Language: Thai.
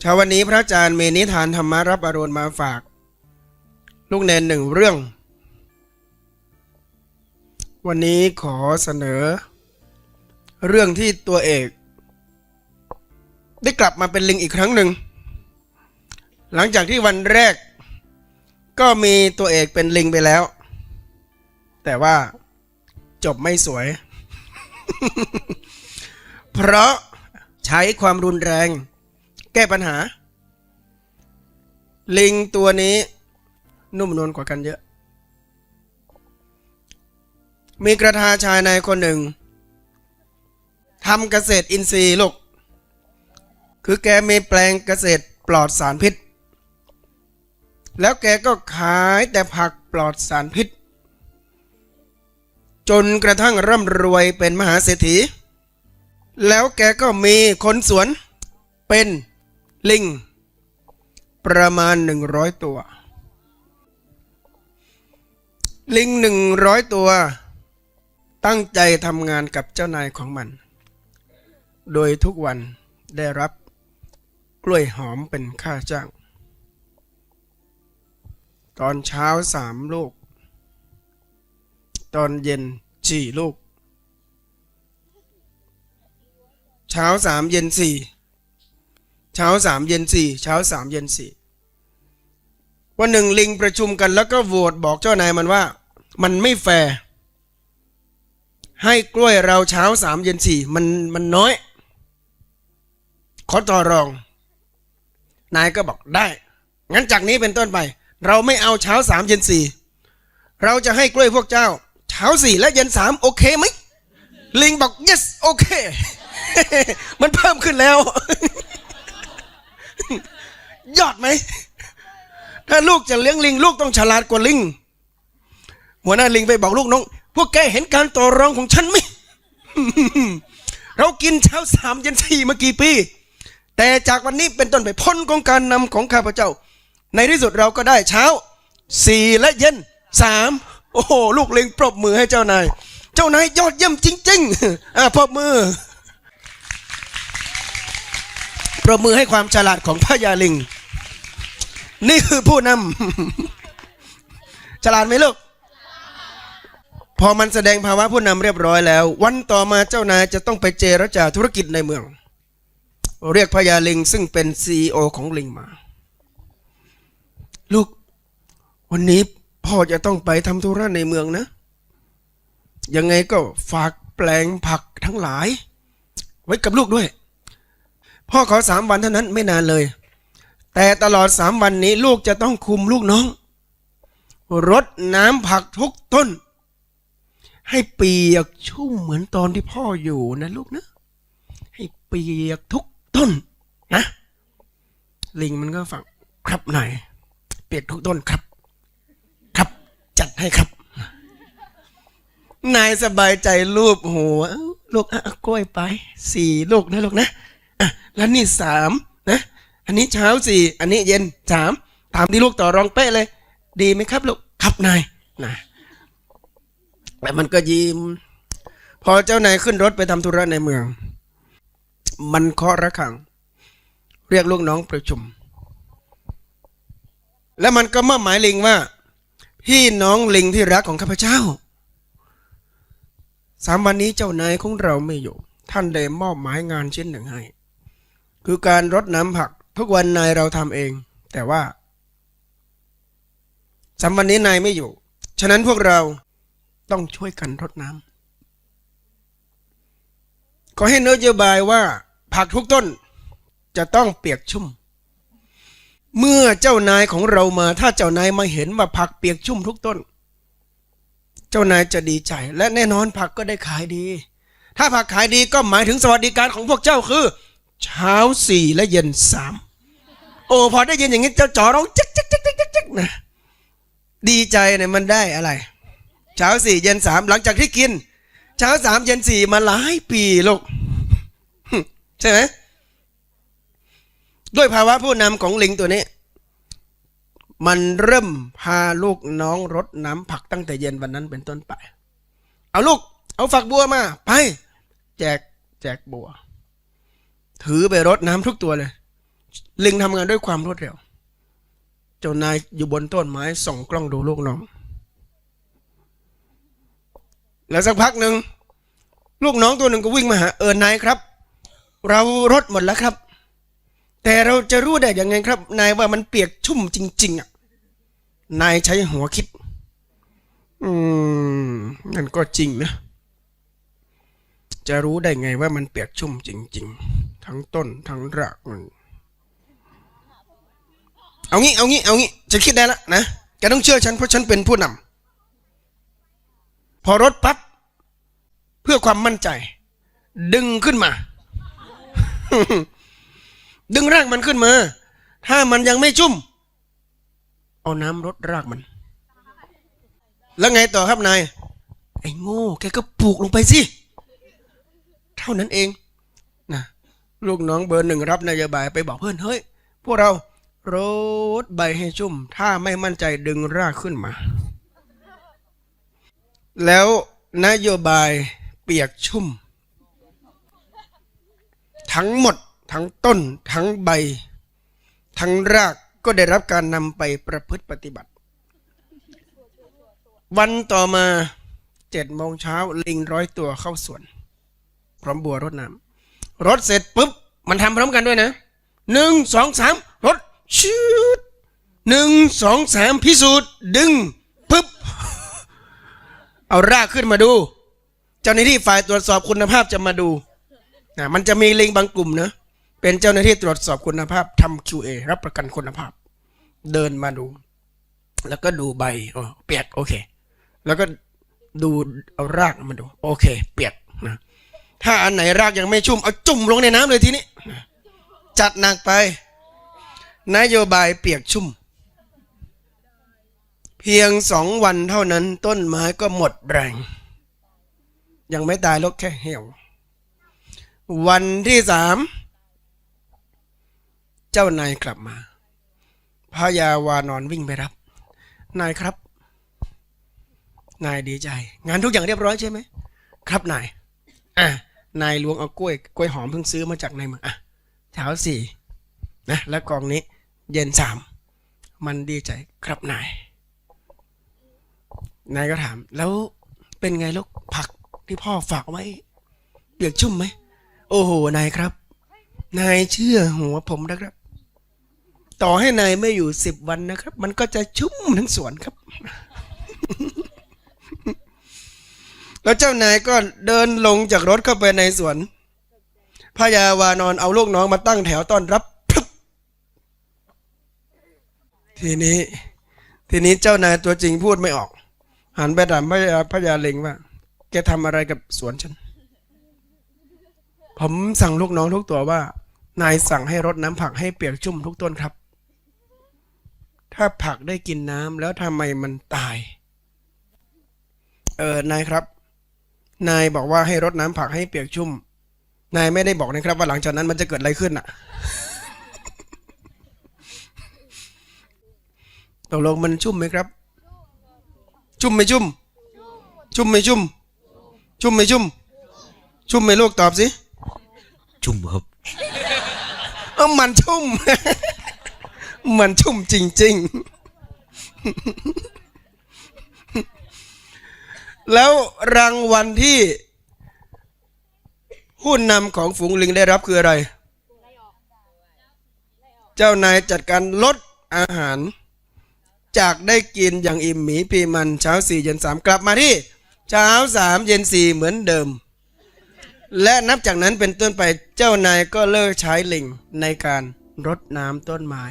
เช้าวันนี้พระอาจารย์มีนิทานธรรมรับอรุณมาฝาก ลูกเนนหนึ่งเรื่อง วันนี้ขอเสนอ เรื่องที่ตัวเอก ได้กลับมาเป็นลิงอีกครั้งหนึ่ง หลังจากที่วันแรก ก็มีตัวเอกเป็นลิงไปแล้ว แต่ว่าจบไม่สวย เพราะใช้ความรุนแรง แก้ปัญหา ลิงตัวนี้ นุ่มนวลกว่ากันเยอะ มีกระทาชายในคนหนึ่งทำเกษตรอินทรีย์ลูก คือแกมีแปลงเกษตรปลอดสารพิษ แล้วแกก็ขายแต่ผักปลอดสารพิษ จนกระทั่งร่ำรวยเป็นมหาเศรษฐี แล้วแกก็มีคนสวนเป็น ลิง ประมาณหนึ่งร้อยตัว ลิงหนึ่งร้อยตัว ตั้งใจทำงานกับเจ้านายของมัน โดยทุกวันได้รับกล้วยหอมเป็นค่าจ้าง ตอนเช้าสามลูก ตอนเย็นสี่ลูก เช้าสามเย็นสี่ เช้าสามเย็นสี่เช้าสามเย็นสี่วันหนึ่งลิงประชุมกันแล้วก็โหวตบอกเจ้านายมันว่า มันไม่แฟร์ให้กล้วยเราเช้าสามเย็นสี่มันมันน้อย ขอต่อรอง นายก็บอกได้ งั้นจากนี้เป็นต้นไป เราไม่เอาเช้าสามเย็นสี่เราจะให้กล้วยพวกเจ้า เช้าสี่และเย็นสามโอเคไหมลิงบอก yes โอเค มันเพิ่มขึ้นแล้ว ยอดไหม ถ้าลูกจะเลี้ยงลิง ลูกต้องฉลาดกว่าลิง หัวหน้าลิงไปบอกลูกน้อง พวกแกเห็นการต่อรองของฉันไหม เรากินเช้าสามเย็นสี่มากี่ปี แต่จากวันนี้เป็นต้นไปพ้นของการนำของข้าพเจ้า ในที่สุดเราก็ได้เช้าสี่และเย็นสามโอ้โห ลูกลิงปรบมือให้เจ้านาย เจ้านายยอดเยี่ยมจริง ๆ อะปรบมือ ปรบมือให้ความฉลาดของพญาลิง นี่คือผู้นำฉลาดไหมลูกพอมันแสดงภาวะผู้นำเรียบร้อยแล้ว วันต่อมาเจ้านายจะต้องไปเจรจาธุรกิจในเมือง เรียกพญาลิงซึ่งเป็นซีอของลิงมา ลูก วันนี้พ่อจะต้องไปทำธุระในเมืองนะ ยังไงก็ฝากแปลงผักทั้งหลาย ไว้กับลูกด้วย พ่อขอสามวันเท่านั้นไม่นานเลย แต่ตลอดสามวันนี้ลูกจะต้องคุมลูกน้องรดน้ำผักทุกต้น ให้เปียกชุ่มเหมือนตอนที่พ่ออยู่นะลูกนะ ให้เปียกทุกต้นนะ ลิงมันก็ฟังครับนายเปียกทุกต้นครับ ครับจัดให้ครับ นายสบายใจลูบหัวลูกอะกล้วยไป สี่ลูกนะลูกนะ แล้วนี่สามนะอันนี้เช้าสี่อันนี้เย็นสามตามที่ลูกต่อรองเป๊ะเลย ดีไหมครับลูกครับนายนะแต่มันก็ยิ้มพอเจ้านายขึ้นรถไปทำธุระในเมือง มันเคาะระฆัง เรียกลูกน้องประชุม แล้วมันก็มอบหมายลิงว่า พี่น้องลิงที่รักของข้าพเจ้าสามวันนี้เจ้านายของเราไม่อยู่ ท่านได้มอบหมายงานชิ้นหนึ่งให้ คือการรดน้ำผักทุกวันนายเราทำเอง แต่ว่าสามวันนี้นายไม่อยู่ ฉะนั้นพวกเราต้องช่วยกันรดน้ำขอให้นโยบายว่าผักทุกต้นจะต้องเปียกชุ่ม เมื่อเจ้านายของเรามาถ้าเจ้านายมาเห็นว่าผักเปียกชุ่มทุกต้น เจ้านายจะดีใจ และแน่นอนผักก็ได้ขายดี ถ้าผักขายดีก็หมายถึงสวัสดิการของพวกเจ้าคือ เช้าสี่และเย็นสามโอ้พอได้ยินอย่างนี้เจ้าจ๋อร้องจ๊กจ๊กจ๊กจ๊กจ๊กจ๊กนะดีใจเนี่ยมันได้อะไร เช้าสี่เย็นสามหลังจากที่กิน เช้าสามเย็นสี่มาหลายปีลูกใช่ไหมด้วยภาวะผู้นำของลิงตัวนี้ มันเริ่มพาลูกน้องรดน้ำผักตั้งแต่เย็นวันนั้นเป็นต้นไป เอาลูก เอาฝักบัวมา ไป แจกแจกบัว ถือไปรดน้ำทุกตัวเลย ลิงทำงานด้วยความรวดเร็วเจ้านายอยู่บนต้นไม้ส่องกล้องดูลูกน้อง แล้วสักพักหนึ่งลูกน้องตัวหนึ่งก็วิ่งมาหาเออนายครับ เรารถหมดแล้วครับ แต่เราจะรู้ได้ยังไงครับ นายว่ามันเปียกชุ่มจริง ๆอะนายใช้หัวคิด อืมนั่นก็จริงนะ จะรู้ได้ไงว่ามันเปียกชุ่มจริง ๆ ทั้งต้นทั้งรากมันเอางี้เอางี้เอางี้ฉันคิดได้แล้วนะแกต้องเชื่อฉันเพราะฉันเป็นผู้นำพอรถปั๊บเพื่อความมั่นใจ ดึงขึ้นมา ดึงรากมันขึ้นมา ถ้ามันยังไม่ชุ่ม เอาน้ำรดรากมัน แล้วไงต่อครับนาย ไอ้โง่แกก็ปลูกลงไปสิ เท่านั้นเอง ลูกน้องเบอร์หนึ่งรับนโยบายไปบอกเพื่อนเฮ้ย พวกเรารดใบให้ชุ่ม ถ้าไม่มั่นใจดึงรากขึ้นมา แล้วนโยบายเปียกชุ่ม ทั้งหมดทั้งต้น ทั้งใบ ทั้งรากก็ได้รับการนำไปประพฤติปฏิบัติ วันต่อมาเจ็ดโมงเช้าลิงร้อยตัวเข้าสวน พร้อมบัวรดน้ำ รถเสร็จปุ๊บ มันทำพร้อมกันด้วยนะหนึ่งสองสามรถชืดหนึ่งสองสามพิสูจน์ดึงปุ๊บ เอารากขึ้นมาดู เจ้าหน้าที่ฝ่ายตรวจสอบคุณภาพจะมาดูนะมันจะมีลิงบางกลุ่มนะเป็นเจ้าหน้าที่ตรวจสอบคุณภาพทำ QA รับประกันคุณภาพ เดินมาดู แล้วก็ดูใบอ๋อเปียกโอเค แล้วก็ดูเอารากมาดู โอเค เปียก ถ้าอันไหนรากยังไม่ชุ่มเอาจุ่มลงในน้ำเลยทีนี้ จัดหนักไป นโยบายเปียกชุ่ม เพียงสองวันเท่านั้นต้นไม้ก็หมดแรง ยังไม่ตายลกแค่เหี่ยว วันที่สามเจ้านายกลับมาพระยาวานอนวิ่งไปรับ นายครับ นายดีใจ งานทุกอย่างเรียบร้อยใช่ไหม ครับนาย อะนายล้วงเอากล้วยกล้วยหอมเพิ่งซื้อมาจากในเมืองอะเช้าสี่นะแล้วกองนี้ เย็นสามมันดีใจครับนาย นายก็ถาม แล้วเป็นไงลูกผักที่พ่อฝากไว้ เปียกชุ่มไหม โอ้โหนายครับ นายเชื่อหัวผมนะครับ ต่อให้นายไม่อยู่สิบวันนะครับ มันก็จะชุ่มทั้งสวนครับ แล้วเจ้านายก็เดินลงจากรถเข้าไปในสวนพระยาวานอนเอาลูกน้องมาตั้งแถวต้อนรับ ทีนี้ ทีนี้เจ้านายตัวจริงพูดไม่ออก หันไปถามพระยาพระยาเล็งว่า แกทำอะไรกับสวนฉัน ผมสั่งลูกน้องทุกตัวว่า นายสั่งให้รดน้ำผักให้เปียกชุ่มทุกต้นครับ ถ้าผักได้กินน้ำแล้วทำไมมันตาย เออนายครับ นายบอกว่าให้รดน้ำผักให้เปียกชุ่ม นายไม่ได้บอกนะครับ ว่าหลังจากนั้นมันจะเกิดอะไรขึ้นอะตกลงมันชุ่มไหมครับ ชุ่มไม่ชุ่ม ชุ่มไม่ชุ่ม ชุ่มไม่ชุ่ม ชุ่มไหมลูกตอบสิชุ่มครับเออมันชุ่ม มันชุ่มจริง ๆ แล้วรางวัลที่ผู้นำของฝูงลิงได้รับคืออะไร เจ้านายจัดการลดอาหาร จากได้กินอย่างอิ่มหมีพีมันเช้าสี่เย็นสามกลับมาที่ เช้าสามเย็นสี่เหมือนเดิม และนับจากนั้นเป็นต้นไปเจ้านายก็เลิกใช้ลิงในการรดน้ำต้นไม้